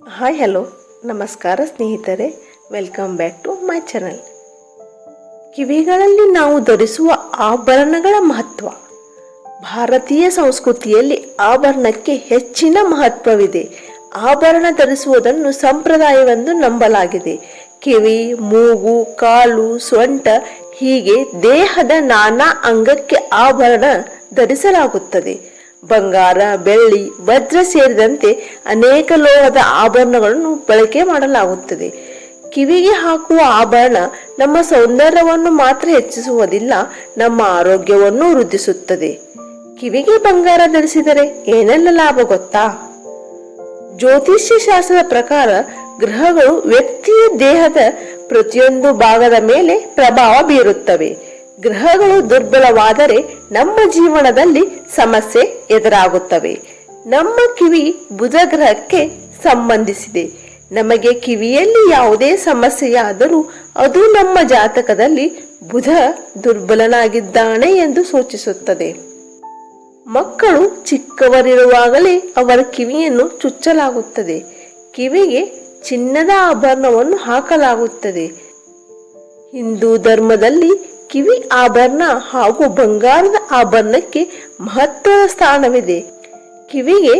Hi hello ನಮಸ್ಕಾರ, ಸ್ನೇಹಿತರೆ. Welcome back to my channel ಕಿವಿಗಳಲ್ಲಿ ನಾವು ಧರಿಸುವ ಆಭರಣಗಳ ಮಹತ್ವ. ಭಾರತೀಯ ಸಂಸ್ಕೃತಿಯಲ್ಲಿ ಆಭರಣಕ್ಕೆ ಹೆಚ್ಚಿನ ಮಹತ್ವವಿದೆ. ಆಭರಣ ಧರಿಸುವುದನ್ನು ಸಂಪ್ರದಾಯವೆಂದು ನಂಬಲಾಗಿದೆ. ಕಿವಿ, ಮೂಗು, ಕಾಲು, ಸೊಂಟ, ಹೀಗೆ ದೇಹದ ನಾನಾ ಅಂಗಕ್ಕೆ ಆಭರಣ ಧರಿಸಲಾಗುತ್ತದೆ. ಬಂಗಾರ, ಬೆಳ್ಳಿ, ವಜ್ರ ಸೇರಿದಂತೆ ಅನೇಕ ಲೋಹದ ಆಭರಣಗಳನ್ನು ಬಳಕೆ ಮಾಡಲಾಗುತ್ತದೆ. ಕಿವಿಗೆ ಹಾಕುವ ಆಭರಣ ನಮ್ಮ ಸೌಂದರ್ಯವನ್ನು ಮಾತ್ರ ಹೆಚ್ಚಿಸುವುದಿಲ್ಲ, ನಮ್ಮ ಆರೋಗ್ಯವನ್ನು ವೃದ್ಧಿಸುತ್ತದೆ. ಕಿವಿಗೆ ಬಂಗಾರ ಧರಿಸಿದರೆ ಏನೆಲ್ಲ ಲಾಭ ಗೊತ್ತಾ? ಜ್ಯೋತಿಷ್ಯ ಶಾಸ್ತ್ರದ ಪ್ರಕಾರ ಗ್ರಹಗಳು ವ್ಯಕ್ತಿಯ ದೇಹದ ಪ್ರತಿಯೊಂದು ಭಾಗದ ಮೇಲೆ ಪ್ರಭಾವ ಬೀರುತ್ತವೆ. ಗ್ರಹಗಳು ದುರ್ಬಲವಾದರೆ ನಮ್ಮ ಜೀವನದಲ್ಲಿ ಸಮಸ್ಯೆ ಎದುರಾಗುತ್ತವೆ. ನಮ್ಮ ಕಿವಿ ಬುಧ ಗ್ರಹಕ್ಕೆ ಸಂಬಂಧಿಸಿದೆ. ನಮಗೆ ಕಿವಿಯಲ್ಲಿ ಯಾವುದೇ ಸಮಸ್ಯೆಯಾದರೂ ಅದು ನಮ್ಮ ಜಾತಕದಲ್ಲಿ ಬುಧ ದುರ್ಬಲನಾಗಿದ್ದಾನೆ ಎಂದು ಸೂಚಿಸುತ್ತದೆ. ಮಕ್ಕಳು ಚಿಕ್ಕವರಿರುವಾಗಲೇ ಅವರ ಕಿವಿಯನ್ನು ಚುಚ್ಚಲಾಗುತ್ತದೆ. ಕಿವಿಗೆ ಚಿನ್ನದ ಆಭರಣವನ್ನು ಹಾಕಲಾಗುತ್ತದೆ. ಹಿಂದೂ ಧರ್ಮದಲ್ಲಿ ಕಿವಿ ಆಭರಣ ಹಾಗೂ ಬಂಗಾರದ ಆಭರಣಕ್ಕೆ ಮಹತ್ವದ ಸ್ಥಾನವಿದೆ. ಕಿವಿಗೆ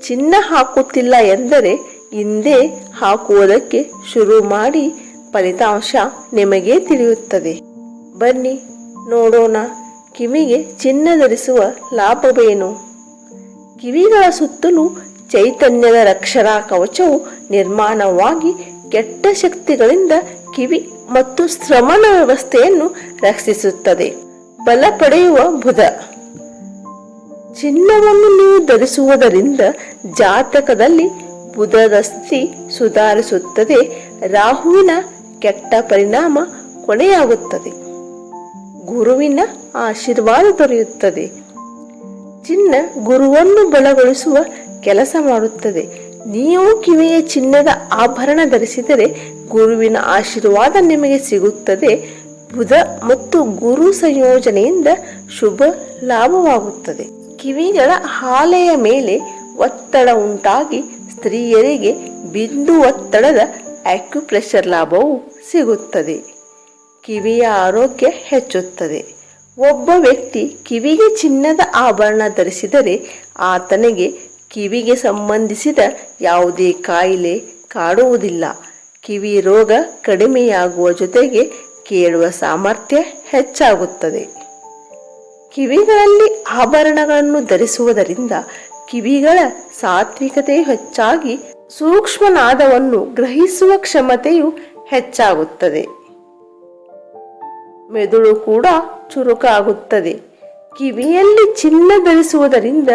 ಚಿನ್ನ ಹಾಕುತ್ತಿಲ್ಲ ಎಂದರೆ ಹಿಂದೆ ಹಾಕುವುದಕ್ಕೆ ಶುರು ಮಾಡಿ ಫಲಿತಾಂಶ ನಿಮಗೆ ತಿಳಿಯುತ್ತದೆ. ಬನ್ನಿ, ನೋಡೋಣ. ಕಿವಿಗೆ ಚಿನ್ನ ಧರಿಸುವ ಲಾಭವೇನು? ಕಿವಿಗಳ ಸುತ್ತಲೂ ಚೈತನ್ಯದ ರಕ್ಷಣಾ ಕವಚವು ನಿರ್ಮಾಣವಾಗಿ ಕೆಟ್ಟ ಶಕ್ತಿಗಳಿಂದ ಕಿವಿ ಮತ್ತು ಶ್ರವಣ ವ್ಯವಸ್ಥೆಯನ್ನು ರಕ್ಷಿಸುತ್ತದೆ. ಬಲ ಪಡೆಯುವ ಬುಧ. ಚಿನ್ನವನ್ನು ನೀವು ಧರಿಸುವುದರಿಂದ ಜಾತಕದಲ್ಲಿ ಬುಧದ ಸ್ಥಿತಿ ಸುಧಾರಿಸುತ್ತದೆ. ರಾಹುವಿನ ಕೆಟ್ಟ ಪರಿಣಾಮ ಕೊನೆಯಾಗುತ್ತದೆ. ಗುರುವಿನ ಆಶೀರ್ವಾದ ದೊರೆಯುತ್ತದೆ. ಚಿನ್ನ ಗುರುವನ್ನು ಬಲಗೊಳಿಸುವ ಕೆಲಸ ಮಾಡುತ್ತದೆ. ನೀವು ಕಿವಿಯ ಚಿನ್ನದ ಆಭರಣ ಧರಿಸಿದರೆ ಗುರುವಿನ ಆಶೀರ್ವಾದ ನಿಮಗೆ ಸಿಗುತ್ತದೆ. ಬುಧ ಮತ್ತು ಗುರು ಸಂಯೋಜನೆಯಿಂದ ಶುಭ ಲಾಭವಾಗುತ್ತದೆ. ಕಿವಿಗಳ ಹಾಲೆಯ ಮೇಲೆ ಒತ್ತಡ ಉಂಟಾಗಿ ಸ್ತ್ರೀಯರಿಗೆ ಬಿಂದು ಒತ್ತಡದ ಆಕ್ಯುಪ್ರೆಷರ್ ಲಾಭವು ಸಿಗುತ್ತದೆ. ಕಿವಿಯ ಆರೋಗ್ಯ ಹೆಚ್ಚುತ್ತದೆ. ಒಬ್ಬ ವ್ಯಕ್ತಿ ಕಿವಿಗೆ ಚಿನ್ನದ ಆಭರಣ ಧರಿಸಿದರೆ ಆತನಿಗೆ ಕಿವಿಗೆ ಸಂಬಂಧಿಸಿದ ಯಾವುದೇ ಕಾಯಿಲೆ ಕಾಡುವುದಿಲ್ಲ. ಕಿವಿ ರೋಗ ಕಡಿಮೆಯಾಗುವ ಜೊತೆಗೆ ಕೇಳುವ ಸಾಮರ್ಥ್ಯ ಹೆಚ್ಚಾಗುತ್ತದೆ. ಕಿವಿಗಳಲ್ಲಿ ಆಭರಣಗಳನ್ನು ಧರಿಸುವುದರಿಂದ ಕಿವಿಗಳ ಸಾತ್ವಿಕತೆ ಹೆಚ್ಚಾಗಿ ಸೂಕ್ಷ್ಮನಾದವನ್ನು ಗ್ರಹಿಸುವ ಕ್ಷಮತೆಯು ಹೆಚ್ಚಾಗುತ್ತದೆ. ಮೆದುಳು ಕೂಡ ಚುರುಕಾಗುತ್ತದೆ. ಕಿವಿಯಲ್ಲಿ ಚಿನ್ನ ಧರಿಸುವುದರಿಂದ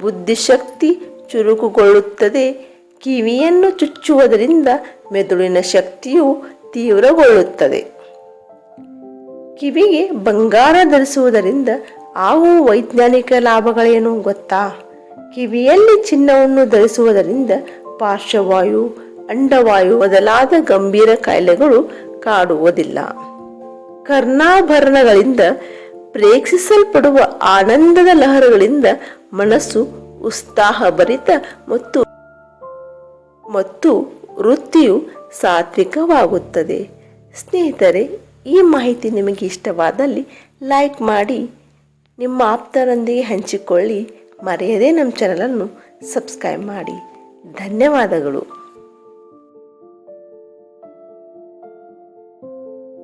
ಬುದ್ಧಿಶಕ್ತಿ ಚುರುಕುಗೊಳ್ಳುತ್ತದೆ. ಕಿವಿಯನ್ನು ಚುಚ್ಚುವುದರಿಂದ ಮೆದುಳಿನ ಶಕ್ತಿಯು ತೀವ್ರಗೊಳ್ಳುತ್ತದೆ. ಕಿವಿಗೆ ಬಂಗಾರ ಧರಿಸುವುದರಿಂದ ಆಗುವ ವೈಜ್ಞಾನಿಕ ಲಾಭಗಳೇನು ಗೊತ್ತಾ? ಕಿವಿಯಲ್ಲಿ ಚಿನ್ನವನ್ನು ಧರಿಸುವುದರಿಂದ ಪಾರ್ಶ್ವವಾಯು, ಅಂಡವಾಯು ಮೊದಲಾದ ಗಂಭೀರ ಕಾಯಿಲೆಗಳು ಕಾಡುವುದಿಲ್ಲ. ಕರ್ಣಾಭರಣಗಳಿಂದ ಪ್ರೇಕ್ಷಿಸಲ್ಪಡುವ ಆನಂದದ ಲಹರಗಳಿಂದ ಮನಸ್ಸು ಉತ್ಸಾಹಭರಿತ ಮತ್ತು ಮತ್ತು ವೃತ್ತಿಯು ಸಾತ್ವಿಕವಾಗುತ್ತದೆ. ಸ್ನೇಹಿತರೆ, ಈ ಮಾಹಿತಿ ನಿಮಗೆ ಇಷ್ಟವಾದಲ್ಲಿ ಲೈಕ್ ಮಾಡಿ, ನಿಮ್ಮ ಆಪ್ತರೊಂದಿಗೆ ಹಂಚಿಕೊಳ್ಳಿ, ಮರೆಯದೇ ನಮ್ಮ ಚಾನಲನ್ನು ಸಬ್ಸ್ಕ್ರೈಬ್ ಮಾಡಿ. ಧನ್ಯವಾದಗಳು.